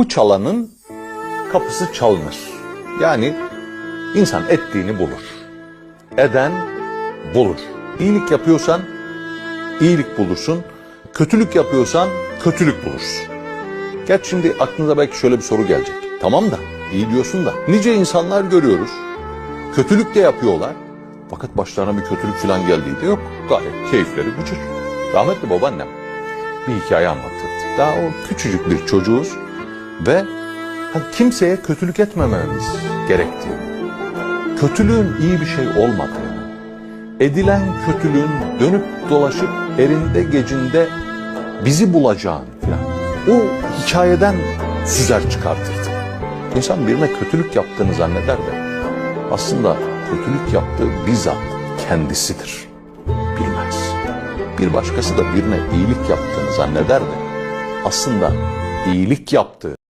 Bu çalanın kapısı çalınır. Yani insan ettiğini bulur. Eden bulur. İyilik yapıyorsan iyilik bulursun. Kötülük yapıyorsan kötülük bulursun. Gerçi şimdi aklınıza belki şöyle bir soru gelecek. Tamam da iyi diyorsun da nice insanlar görüyoruz. Kötülük de yapıyorlar. Fakat başlarına bir kötülük falan geldiği de yok. Gayet keyifleri bıcır. Rahmetli babaannem bir hikaye anlatırdı. Daha o küçücük bir çocuğuz ve kimseye kötülük etmememiz gerektiğini, kötülüğün iyi bir şey olmadığını, edilen kötülüğün dönüp dolaşıp erinde gecinde bizi bulacağını falan o hikayeden süzer çıkartırdı. İnsan birine kötülük yaptığını zanneder de aslında kötülük yaptığı bizzat kendisidir. Bilmez. Bir başkası da birine iyilik yaptığını zanneder de aslında iyilik yaptığı